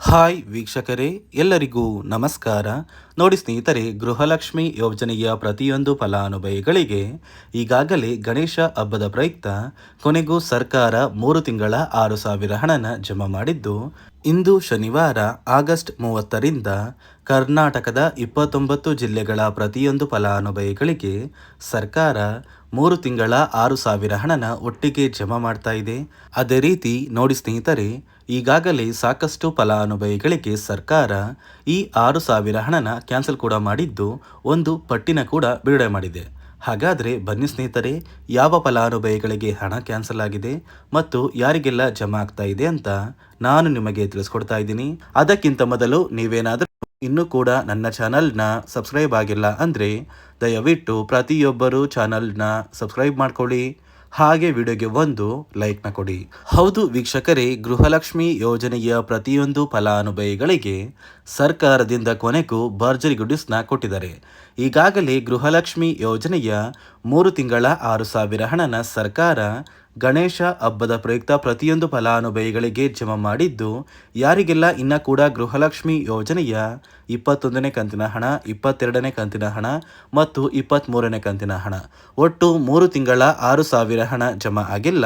Hi ವೀಕ್ಷಕರೇ, ಎಲ್ಲರಿಗೂ ನಮಸ್ಕಾರ. ನೋಡಿ ಸ್ನೇಹಿತರೆ, ಗೃಹಲಕ್ಷ್ಮಿ ಯೋಜನೆಯ ಪ್ರತಿಯೊಂದು ಫಲಾನುಭವಿಗಳಿಗೆ ಈಗಾಗಲೇ ಗಣೇಶ ಹಬ್ಬದ ಪ್ರಯುಕ್ತ ಕೊನೆಗೂ ಸರ್ಕಾರ ಮೂರು ತಿಂಗಳ ಆರು ಸಾವಿರ ಹಣನ ಜಮಾ ಮಾಡಿದ್ದು ಇಂದು ಶನಿವಾರ, ಆಗಸ್ಟ್ ಮೂವತ್ತರಿಂದ ಕರ್ನಾಟಕದ ಇಪ್ಪತ್ತೊಂಬತ್ತು ಜಿಲ್ಲೆಗಳ ಪ್ರತಿಯೊಂದು ಫಲಾನುಭವಿಗಳಿಗೆ ಸರ್ಕಾರ ಮೂರು ತಿಂಗಳ ಆರು ಸಾವಿರ ಹಣನ ಒಟ್ಟಿಗೆ ಜಮಾ ಮಾಡ್ತಾ ಇದೆ. ಅದೇ ರೀತಿ ನೋಡಿ ಸ್ನೇಹಿತರೆ, ಈಗಾಗಲೇ ಸಾಕಷ್ಟು ಫಲಾನುಭವಿಗಳಿಗೆ ಸರ್ಕಾರ ಈ ಆರು ಸಾವಿರ ಹಣನ ಕ್ಯಾನ್ಸಲ್ ಕೂಡ ಮಾಡಿದ್ದು ಒಂದು ಪಟ್ಟಿನ ಕೂಡ ಬಿಡುಗಡೆ ಮಾಡಿದೆ. ಹಾಗಾದರೆ ಬನ್ನಿ ಸ್ನೇಹಿತರೆ, ಯಾವ ಫಲಾನುಭವಿಗಳಿಗೆ ಹಣ ಕ್ಯಾನ್ಸಲ್ ಆಗಿದೆ ಮತ್ತು ಯಾರಿಗೆಲ್ಲ ಜಮಾ ಆಗ್ತಾ ಇದೆ ಅಂತ ನಾನು ನಿಮಗೆ ತಿಳಿಸ್ಕೊಡ್ತಾ ಇದ್ದೀನಿ. ಅದಕ್ಕಿಂತ ಮೊದಲು ನೀವೇನಾದರೂ ಇನ್ನೂ ಕೂಡ ನನ್ನ ಚಾನಲ್ನ ಸಬ್ಸ್ಕ್ರೈಬ್ ಆಗಿಲ್ಲ ಅಂದರೆ ದಯವಿಟ್ಟು ಪ್ರತಿಯೊಬ್ಬರೂ ಚಾನಲ್ನ ಸಬ್ಸ್ಕ್ರೈಬ್ ಮಾಡ್ಕೊಳ್ಳಿ. ಹಾಗೆ ವಿಡಿಯೋಗೆ ಒಂದು ಲೈಕ್ನ ಕೊಡಿ. ಹೌದು ವೀಕ್ಷಕರೇ, ಗೃಹಲಕ್ಷ್ಮಿ ಯೋಜನೆಯ ಪ್ರತಿಯೊಂದು ಫಲಾನುಭವಿಗಳಿಗೆ ಸರ್ಕಾರದಿಂದ ಕೊನೆಗೂ ಭರ್ಜರಿ ಗುಡಿಸ್ನ ಕೊಟ್ಟಿದ್ದಾರೆ. ಈಗಾಗಲೇ ಗೃಹಲಕ್ಷ್ಮಿ ಯೋಜನೆಯ ಮೂರು ತಿಂಗಳ ಆರು ಸಾವಿರ ಹಣನ ಸರ್ಕಾರ ಗಣೇಶ ಹಬ್ಬದ ಪ್ರಯುಕ್ತ ಪ್ರತಿಯೊಂದು ಫಲಾನುಭವಿಗಳಿಗೆ ಜಮಾ ಮಾಡಿದ್ದು, ಯಾರಿಗೆಲ್ಲ ಇನ್ನ ಕೂಡ ಗೃಹಲಕ್ಷ್ಮಿ ಯೋಜನೆಯ ಇಪ್ಪತ್ತೊಂದನೇ ಕಂತಿನ ಹಣ, ಇಪ್ಪತ್ತೆರಡನೇ ಕಂತಿನ ಹಣ ಮತ್ತು ಇಪ್ಪತ್ತ್ಮೂರನೇ ಕಂತಿನ ಹಣ, ಒಟ್ಟು ಮೂರು ತಿಂಗಳ ಆರು ಸಾವಿರ ಹಣ ಜಮಾ ಆಗಿಲ್ಲ.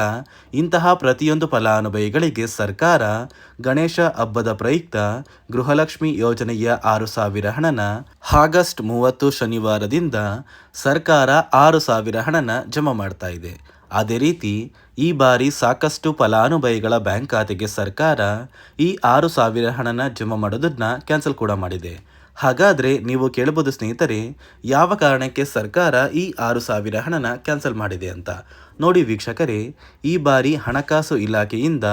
ಇಂತಹ ಪ್ರತಿಯೊಂದು ಫಲಾನುಭವಿಗಳಿಗೆ ಸರ್ಕಾರ ಗಣೇಶ ಹಬ್ಬದ ಪ್ರಯುಕ್ತ ಗೃಹಲಕ್ಷ್ಮಿ ಯೋಜನೆಯ ಆರು ಸಾವಿರ ಹಣನ ಆಗಸ್ಟ್ ಮೂವತ್ತು ಶನಿವಾರದಿಂದ ಸರ್ಕಾರ ಆರು ಸಾವಿರ ಹಣನ ಜಮಾ ಮಾಡ್ತಾ ಇದೆ. ಅದೇ ರೀತಿ, ಈ ಬಾರಿ ಸಾಕಷ್ಟು ಫಲಾನುಭವಿಗಳ ಬ್ಯಾಂಕ್ ಖಾತೆಗೆ ಸರ್ಕಾರ ಈ ಆರು ಸಾವಿರ ಹಣನ ಜಮಾ ಮಾಡೋದನ್ನ ಕ್ಯಾನ್ಸಲ್ ಕೂಡ ಮಾಡಿದೆ. ಹಾಗಾದರೆ ನೀವು ಕೇಳಬಹುದು ಸ್ನೇಹಿತರೆ, ಯಾವ ಕಾರಣಕ್ಕೆ ಸರ್ಕಾರ ಈ ಆರು ಸಾವಿರ ಹಣನ ಕ್ಯಾನ್ಸಲ್ ಮಾಡಿದೆ ಅಂತ? ನೋಡಿ ವೀಕ್ಷಕರೇ, ಈ ಬಾರಿ ಹಣಕಾಸು ಇಲಾಖೆಯಿಂದ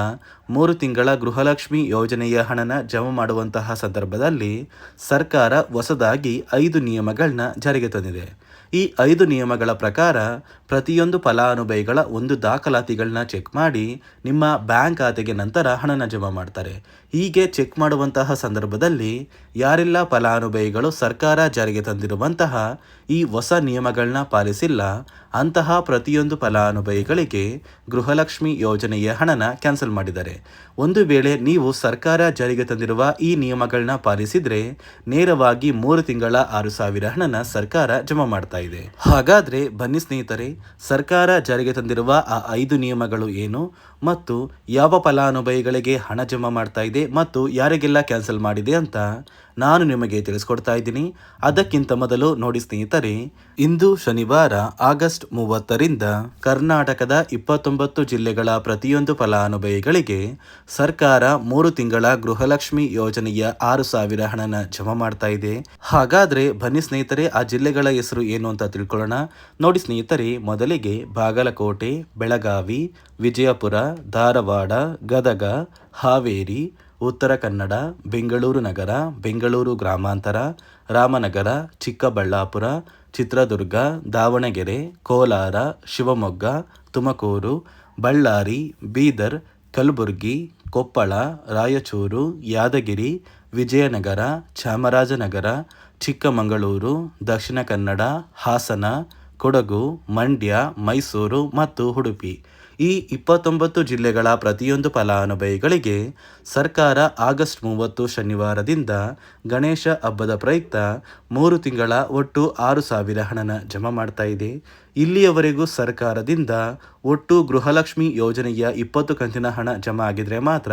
ಮೂರು ತಿಂಗಳ ಗೃಹಲಕ್ಷ್ಮಿ ಯೋಜನೆಯ ಹಣನ ಜಮಾ ಮಾಡುವಂತಹ ಸಂದರ್ಭದಲ್ಲಿ ಸರ್ಕಾರ ಹೊಸದಾಗಿ ಐದು ನಿಯಮಗಳನ್ನ ಜಾರಿಗೆ ತಂದಿದೆ. ಈ ಐದು ನಿಯಮಗಳ ಪ್ರಕಾರ ಪ್ರತಿಯೊಂದು ಫಲಾನುಭವಿಗಳ ಒಂದು ದಾಖಲಾತಿಗಳನ್ನ ಚೆಕ್ ಮಾಡಿ ನಿಮ್ಮ ಬ್ಯಾಂಕ್ ಖಾತೆಗೆ ನಂತರ ಹಣನ ಜಮಾ ಮಾಡ್ತಾರೆ. ಹೀಗೆ ಚೆಕ್ ಮಾಡುವಂತಹ ಸಂದರ್ಭದಲ್ಲಿ ಯಾರೆಲ್ಲ ಫಲಾನುಭವಿಗಳು ಸರ್ಕಾರ ಜಾರಿಗೆ ತಂದಿರುವಂತಹ ಈ ಹೊಸ ನಿಯಮಗಳನ್ನ ಪಾಲಿಸಿಲ್ಲ, ಅಂತಹ ಪ್ರತಿಯೊಂದು ಫಲಾನುಭವಿಗಳಿಗೆ ಗೃಹಲಕ್ಷ್ಮಿ ಯೋಜನೆಯ ಹಣನ ಕ್ಯಾನ್ಸಲ್ ಮಾಡಿದ್ದಾರೆ. ಒಂದು ವೇಳೆ ನೀವು ಸರ್ಕಾರ ಜಾರಿಗೆ ತಂದಿರುವ ಈ ನಿಯಮಗಳನ್ನ ಪಾಲಿಸಿದ್ರೆ ನೇರವಾಗಿ ಮೂರು ತಿಂಗಳ ಆರು ಸಾವಿರ ಹಣನ ಸರ್ಕಾರ ಜಮಾ ಮಾಡ್ತಾ ಇದೆ. ಹಾಗಾದ್ರೆ ಬನ್ನಿ ಸ್ನೇಹಿತರೆ, ಸರ್ಕಾರ ಜಾರಿಗೆ ತಂದಿರುವ ಆ ಐದು ನಿಯಮಗಳು ಏನು? ಮತ್ತು ಯಾವ ಫಲಾನುಭವಿಗಳಿಗೆ ಹಣ ಜಮಾ ಮಾಡ್ತಾ ಇದೆ ಮತ್ತು ಯಾರಿಗೆಲ್ಲ ಕ್ಯಾನ್ಸಲ್ ಮಾಡಿದೆ ಅಂತ ನಾನು ನಿಮಗೆ ತಿಳಿಸ್ಕೊಡ್ತಾ ಇದ್ದೀನಿ. ಅದಕ್ಕಿಂತ ಮೊದಲು ನೋಡಿ ಸ್ನೇಹಿತರೆ, ಇಂದು ಶನಿವಾರ ಆಗಸ್ಟ್ ಮೂವತ್ತರಿಂದ ಕರ್ನಾಟಕದ ಇಪ್ಪತ್ತೊಂಬತ್ತು ಜಿಲ್ಲೆಗಳ ಪ್ರತಿಯೊಂದು ಫಲಾನುಭವಿಗಳಿಗೆ ಸರ್ಕಾರ ಮೂರು ತಿಂಗಳ ಗೃಹಲಕ್ಷ್ಮಿ ಯೋಜನೆಯ ಆರು ಸಾವಿರ ಹಣನ ಜಮಾ ಮಾಡ್ತಾ ಇದೆ. ಹಾಗಾದ್ರೆ ಬನ್ನಿ ಸ್ನೇಹಿತರೆ, ಆ ಜಿಲ್ಲೆಗಳ ಹೆಸರು ಏನು ಅಂತ ತಿಳ್ಕೊಳ್ಳೋಣ. ನೋಡಿ ಸ್ನೇಹಿತರೆ, ಮೊದಲಿಗೆ ಬಾಗಲಕೋಟೆ, ಬೆಳಗಾವಿ, ವಿಜಯಪುರ ಧಾರವಾಡ, ಗದಗ, ಹಾವೇರಿ, ಉತ್ತರ ಕನ್ನಡ, ಬೆಂಗಳೂರು ನಗರ, ಬೆಂಗಳೂರು ಗ್ರಾಮಾಂತರ, ರಾಮನಗರ, ಚಿಕ್ಕಬಳ್ಳಾಪುರ, ಚಿತ್ರದುರ್ಗ, ದಾವಣಗೆರೆ, ಕೋಲಾರ, ಶಿವಮೊಗ್ಗ, ತುಮಕೂರು, ಬಳ್ಳಾರಿ, ಬೀದರ್, ಕಲಬುರಗಿ, ಕೊಪ್ಪಳ, ರಾಯಚೂರು, ಯಾದಗಿರಿ, ವಿಜಯನಗರ, ಚಾಮರಾಜನಗರ, ಚಿಕ್ಕಮಗಳೂರು, ದಕ್ಷಿಣ ಕನ್ನಡ, ಹಾಸನ, ಕೊಡಗು, ಮಂಡ್ಯ, ಮೈಸೂರು ಮತ್ತು ಉಡುಪಿ. ಈ ಇಪ್ಪತ್ತೊಂಬತ್ತು ಜಿಲ್ಲೆಗಳ ಪ್ರತಿಯೊಂದು ಫಲಾನುಭವಿಗಳಿಗೆ ಸರ್ಕಾರ ಆಗಸ್ಟ್ ಮೂವತ್ತು ಶನಿವಾರದಿಂದ ಗಣೇಶ ಹಬ್ಬದ ಪ್ರಯುಕ್ತ ಮೂರು ತಿಂಗಳ ಒಟ್ಟು ಆರು ಸಾವಿರ ಹಣನ ಜಮಾ ಮಾಡ್ತಾ ಇದೆ. ಇಲ್ಲಿಯವರೆಗೂ ಸರ್ಕಾರದಿಂದ ಒಟ್ಟು ಗೃಹಲಕ್ಷ್ಮಿ ಯೋಜನೆಯ ಇಪ್ಪತ್ತು ಕಂತಿನ ಹಣ ಜಮಾ ಆಗಿದ್ರೆ ಮಾತ್ರ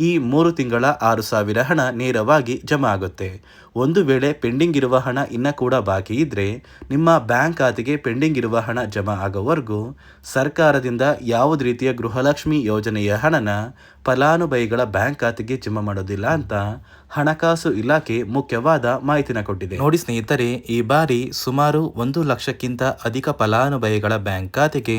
ಈ ಮೂರು ತಿಂಗಳ ಆರು ಸಾವಿರ ಹಣ ನೇರವಾಗಿ ಜಮಾ ಆಗುತ್ತೆ. ಒಂದು ವೇಳೆ ಪೆಂಡಿಂಗ್ ಇರುವ ಹಣ ಇನ್ನ ಕೂಡ ಬಾಕಿ ಇದ್ರೆ ನಿಮ್ಮ ಬ್ಯಾಂಕ್ ಖಾತೆಗೆ ಪೆಂಡಿಂಗ್ ಇರುವ ಹಣ ಜಮಾ ಆಗೋವರೆಗೂ ಸರ್ಕಾರದಿಂದ ಯಾವುದೇ ರೀತಿಯ ಗೃಹಲಕ್ಷ್ಮಿ ಯೋಜನೆಯ ಹಣನ ಫಲಾನುಭವಿಗಳ ಬ್ಯಾಂಕ್ ಖಾತೆಗೆ ಜಮಾ ಮಾಡೋದಿಲ್ಲ ಅಂತ ಹಣಕಾಸು ಇಲಾಖೆ ಮುಖ್ಯವಾದ ಮಾಹಿತಿನ ಕೊಟ್ಟಿದೆ. ನೋಡಿ ಸ್ನೇಹಿತರೆ, ಈ ಬಾರಿ ಸುಮಾರು ಒಂದು ಲಕ್ಷಕ್ಕಿಂತ ಅಧಿಕ ಫಲಾನುಭವಿಗಳ ಬ್ಯಾಂಕ್ ಖಾತೆಗೆ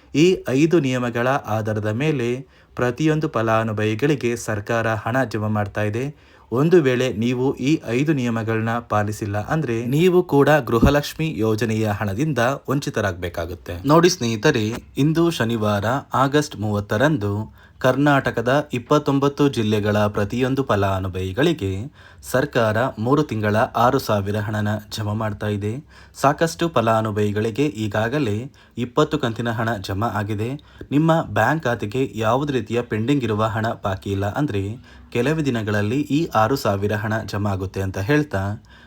ಈ ಐದು ನಿಯಮಗಳ ಆಧಾರದ ಮೇಲೆ ಪ್ರತಿಯೊಂದು ಫಲಾನುಭವಿಗಳಿಗೆ ಸರ್ಕಾರ ಹಣ ಜಮಾ ಮಾಡ್ತಾ ಇದೆ. ಒಂದು ವೇಳೆ ನೀವು ಈ ಐದು ನಿಯಮಗಳನ್ನ ಪಾಲಿಸಿಲ್ಲ ಅಂದ್ರೆ ನೀವು ಕೂಡ ಗೃಹಲಕ್ಷ್ಮಿ ಯೋಜನೆಯ ಹಣದಿಂದ ವಂಚಿತರಾಗಬೇಕಾಗುತ್ತೆ. ನೋಡಿ ಸ್ನೇಹಿತರೆ, ಇಂದು ಶನಿವಾರ, ಆಗಸ್ಟ್ ಮೂವತ್ತರಂದು ಕರ್ನಾಟಕದ ಇಪ್ಪತ್ತೊಂಬತ್ತು ಜಿಲ್ಲೆಗಳ ಪ್ರತಿಯೊಂದು ಫಲಾನುಭವಿಗಳಿಗೆ ಸರ್ಕಾರ ಮೂರು ತಿಂಗಳ ಆರು ಸಾವಿರ ಹಣನ ಜಮಾ ಮಾಡ್ತಾ ಇದೆ. ಸಾಕಷ್ಟು ಫಲಾನುಭವಿಗಳಿಗೆ ಈಗಾಗಲೇ ಇಪ್ಪತ್ತು ಕಂತಿನ ಹಣ ಜಮಾ ಆಗಿದೆ. ನಿಮ್ಮ ಬ್ಯಾಂಕ್ ಖಾತೆಗೆ ಯಾವುದೇ ರೀತಿಯ ಪೆಂಡಿಂಗ್ ಇರುವ ಹಣ ಬಾಕಿ ಇಲ್ಲ ಅಂದರೆ ಕೆಲವೇ ದಿನಗಳಲ್ಲಿ ಈ ಆರು ಸಾವಿರ ಹಣ ಜಮಾ ಆಗುತ್ತೆ ಅಂತ ಹೇಳ್ತಾ